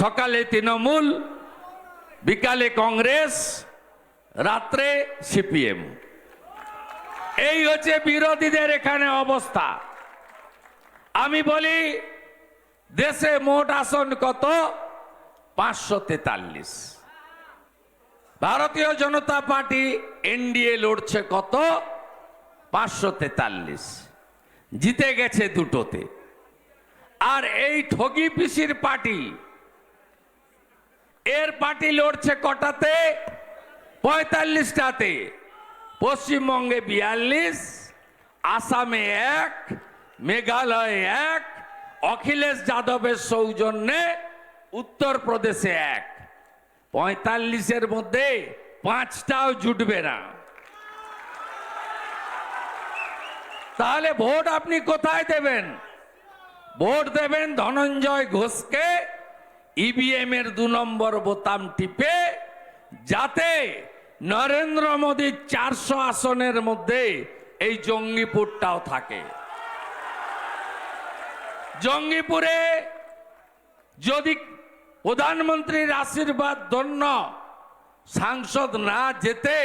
সকালে তৃণমূল, বিকালে কংগ্রেস, রাত্রে সিপিএম। এই হচ্ছে বিরোধীদের এখানে অবস্থা। আমি বলি, দেশে মোট আসন কত? পাঁচশো তেতাল্লিশ। ভারতীয় জনতা পার্টি এনডিএ লড়ছে কত? পাঁচশো তেতাল্লিশ। জিতে গেছে দুটোতে। আর এই ঠগি পিসির পার্টি এর পার্টি লড়ছে কটাতে? পঁয়তাল্লিশটাতে পশ্চিমবঙ্গে বিয়াল্লিশ, আসামে এক, মেঘালয়ে এক, অখিলেশ যাদবের সৌজন্যে উত্তরপ্রদেশে এক। পঁয়তাল্লিশের মধ্যে পাঁচটাও জুটবে না। তাহলে ভোট আপনি কোথায় দেবেন? ভোট দেবেন ধনঞ্জয় ঘোষকে ইভিএম এর দু নম্বর বোতাম টিপে, যাতে নরেন্দ্র মোদীর চারশো আসনের মধ্যে এই জঙ্গিপুরটাও থাকে। জঙ্গিপুরে যদি প্রধানমন্ত্রীর আশীর্বাদ ধন্য সাংসদ না যেতে,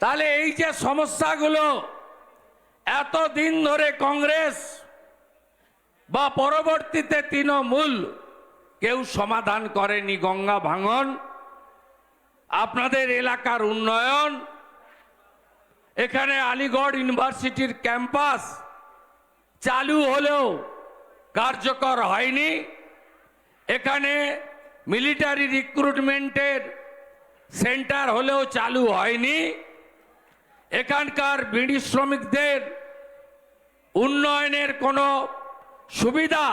তাহলে এই যে সমস্যাগুলো, এতদিন ধরে কংগ্রেস বা পরবর্তীতে তৃণমূল কেউ সমাধান করেনি গঙ্গা ভাঙন। আপনাদের এলাকার উন্নয়ন। এখানে আলিগড় ইউনিভার্সিটির ক্যাম্পাস চালু হলেও কার্যকর হয়নি। এখানে মিলিটারি রিক্রুটমেন্টের সেন্টার হলেও চালু হয়নি। এখানকার বিড়ি শ্রমিকদের উন্নয়নের কোনো সুবিধা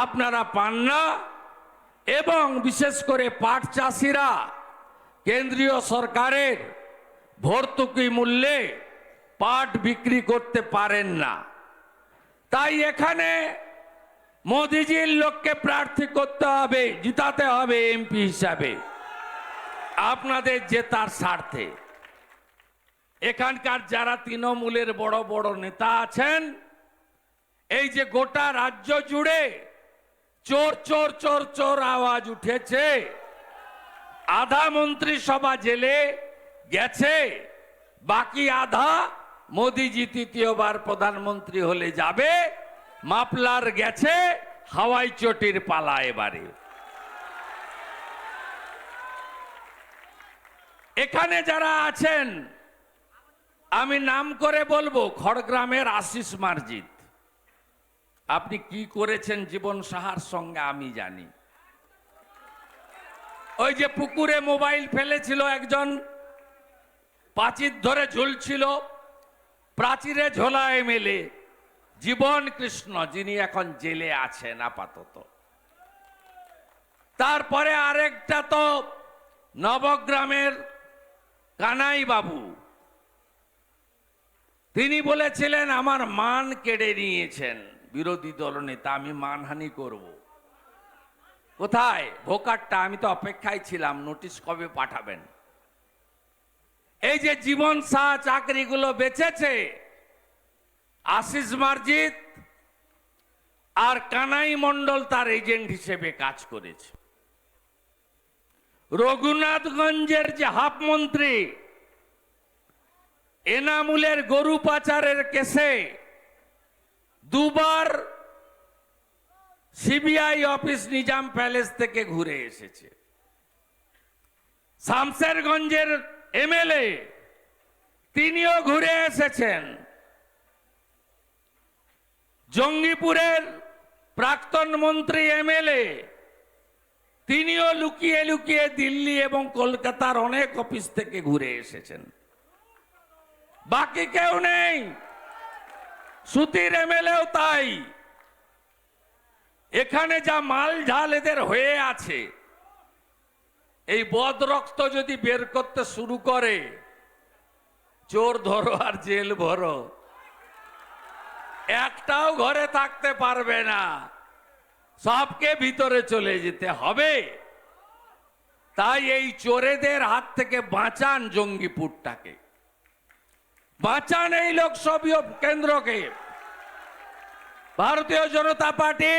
আপনারা পান না, এবং বিশেষ করে পাট চাষিরা কেন্দ্রীয় সরকারের ভর্তুকি মূল্যে পাট বিক্রি করতে পারেন না। তাই এখানে মোদিজির লোককে প্রার্থী করতে হবে, জিতাতে হবে এমপি হিসাবে। আপনাদের জেতার স্বার্থে। এখানকার যারা তৃণমূলের বড় বড় নেতা আছেন, এই যে গোটা রাজ্য জুড়ে চোর চোর চোর চোর আওয়াজ উঠেছে। আধা মন্ত্রিসভা জেলে গেছে। বাকি আধা মোদিজি তৃতীয়বার প্রধানমন্ত্রী হলে যাবে। মাপলার গেছে, হাওয়াই চটির পালা এবারে। এখানে যারা আছেন, আমি নাম করে বলব, খড়গ্রামের আশিস মার্জিত। আপনি কি করেছেন জীবন সাহার সঙ্গে আমি জানি। ওই যে পুকুরে মোবাইল ফেলেছিল একজন, প্রাচীর ধরে ঝুলছিল, প্রাচীরে ঝোলায় মেলে। জীবন কৃষ্ণ, যিনি এখন জেলে আছেন আপাতত। তারপরে আরেকটা তো নবগ্রামের কানাই বাবু তিনি বলেছিলেন, আমার মান কেড়ে নিয়েছেন। বিরোধী দলনেতা আমি মানহানি করব। কোথায়? ভোকারটা, আমি তো অপেক্ষায় ছিলাম, নোটিশ কবে পাঠাবেন? এই যে জীবন শাহ চাকরিগুলো বেচেছে, আশিস মার্জিত আর কানাই মণ্ডল তার এজেন্ট হিসেবে কাজ করেছে। রঘুনাথগঞ্জের যে হাফ মন্ত্রী, এনামুলের গরু পাচারের কেসে দুবার সিবিআই অফিস নিজাম প্যালেস থেকে ঘুরে এসেছে। শামসেরগঞ্জের এমএলএ তিনিও ঘুরে এসেছেন। জঙ্গিপুরের প্রাক্তন মন্ত্রী এমএলএ তিনিও লুকিয়ে লুকিয়ে দিল্লি এবং কলকাতার অনেক অফিস থেকে ঘুরে এসেছেন। বাকি কেউ নেই। সুতির এমএলএও তাই। এখানে যা মাল ঝাল এদের হয়ে আছে, এই বদ রক্ত যদি বের করতে শুরু করে, চোর ধরো আর জেল ভরো। একটাও ঘরে থাকতে পারবে না, সবকে ভিতরে চলে যেতে হবে। তাই এই চোরেদের হাত থেকে বাঁচান জঙ্গিপুরটাকে। বাঁচান এই লোকসভীয় কেন্দ্রকে। ভারতীয় জনতা পার্টি,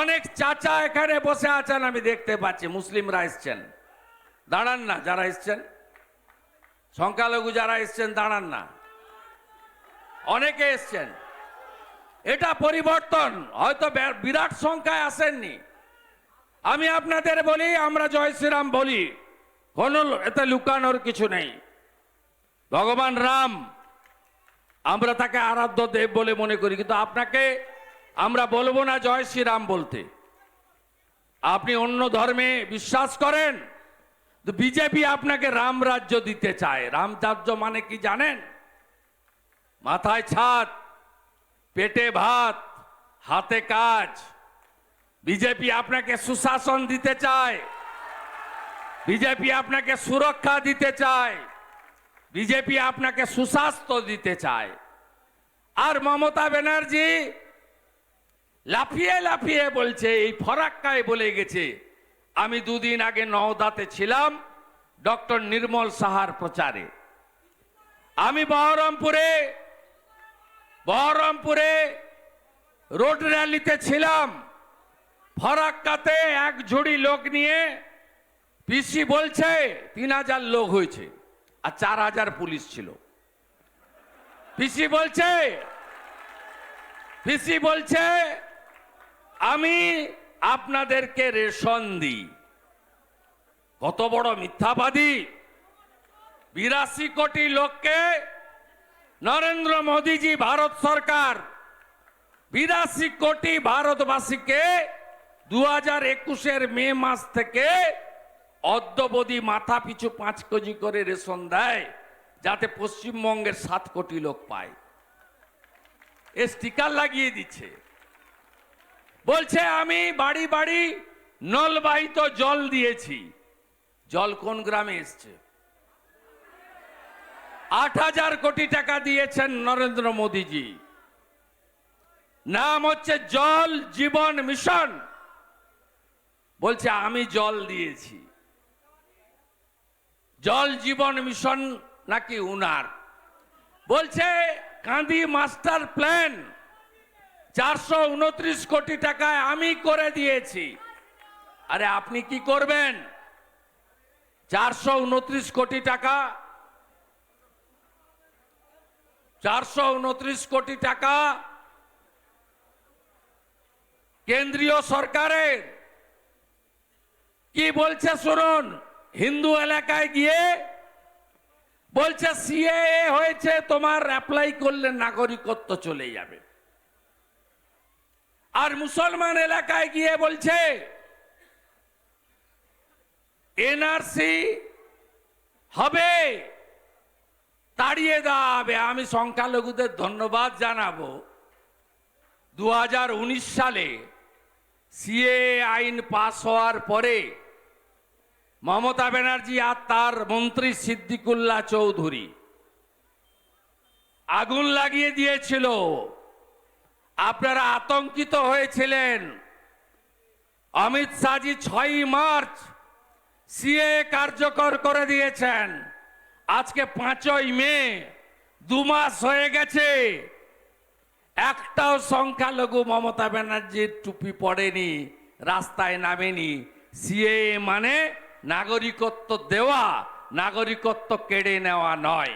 অনেক চাচা এখানে বসে আছেন, আমি দেখতে পাচ্ছি, মুসলিমরা এসছেন। দাঁড়ান না, যারা এসছেন? সংখ্যালঘু যারা এসছেন, দাঁড়ান না। অনেকে এসছেন। এটা পরিবর্তন, হয়তো বিরাট সংখ্যায় আসেননি। আমি আপনাদের বলি, আমরা জয় শ্রীরাম বলি, কোন এতে লুকানোর কিছু নেই। ভগবান রাম, আমরা তাকে আরাধ্য দেব বলে মনে করি, কিন্তু আপনাকে আমরা বলব না জয় শ্রীরাম বলতে। আপনি অন্য ধর্মে বিশ্বাস করেন বিজেপি আপনাকে রাম রাজ্য দিতে চায়। রাম রাজ্য মানে কি জানেন? মাথায় ছাদ, পেটে ভাত, হাতে কাজ। বিজেপি আপনাকে সুশাসন দিতে চায়, বিজেপি আপনাকে সুরক্ষা দিতে চায়। বিজেপি আপনাকে সুস্বাস্থ্য দিতে চায়। আর মমতা ব্যানার্জি লাফিয়ে লাফিয়ে বলছে, এই ফরাক্কায় বলে গেছে, আমি দুদিন আগে নওদাতে ছিলাম, ডক্টর নির্মল সাহার প্রচারে। আমি বহরমপুরে বহরমপুরে রোড র্যালিতে ছিলাম, ফরাক্কাতে এক ঝুড়ি লোক নিয়ে পিসি বলছে, তিন হাজার লোক হয়েছে। আর চার হাজার পুলিশ ছিল। পিসি বলছে পিসি বলছে, আমি আপনাদেরকে রেশন দিই। কত বড় মিথ্যাবাদী। বিরাশি কোটি লোককে নরেন্দ্র মোদীজি ভারত সরকার, বিরাশি কোটি ভারতবাসীকে দু হাজার একুশের মে মাস থেকে অদ্যবধি মাথা পিছু পাঁচ কেজি করে রেশন দেয়, যাতে পশ্চিমবঙ্গের সাত কোটি লোক পায়। এ স্টিকার লাগিয়ে দিচ্ছে। বলছে, আমি বাড়ি বাড়ি নলবাহিত জল দিয়েছি। জল কোন গ্রামে এসছে? আট হাজার কোটি টাকা দিয়েছেন নরেন্দ্র মোদীজি। নাম হচ্ছে জল জীবন মিশন। বলছে, আমি জল দিয়েছি। জল জীবন মিশন নাকি উনার? বলছে কাঁদি মাস্টার প্ল্যান চারশো উনত্রিশ কোটি টাকায় আমি করে দিয়েছি। আরে আপনি কি করবেন? চারশো উনত্রিশ কোটি টাকা, চারশো উনত্রিশ কোটি টাকা কেন্দ্রীয় সরকারের। কি বলছে, শুনুন। হিন্দু এলাকায় গিয়ে বলছে সিএ হয়েছে, তোমার অ্যাপ্লাই করলে নাগরিকত্ব চলে যাবে। আর মুসলমান এলাকায় গিয়ে বলছে এনআরসি হবে, তাড়িয়ে দেওয়া হবে। আমি সংখ্যালঘুদের ধন্যবাদ জানাব। দু হাজার উনিশ সালে সিএ আইন পাস হওয়ার পরে মমতা ব্যানার্জি আর তার মন্ত্রী সিদ্দিকুল্লাহ চৌধুরী। আগুন লাগিয়ে দিয়েছিল। আপনারা আতঙ্কিত হয়েছিলেন। অমিত শাহজি ছয়ই মার্চ সিএ কার্যকর করে দিয়েছেন। আজকে পাঁচই মে, দু মাস হয়ে গেছে। একটাও সংখ্যালঘু মমতা ব্যানার্জির টুপি পড়েনি, রাস্তায় নামেনি। সিএ মানে নাগরিকত্ব দেওয়া নাগরিকত্ব কেড়ে নেওয়া নয়।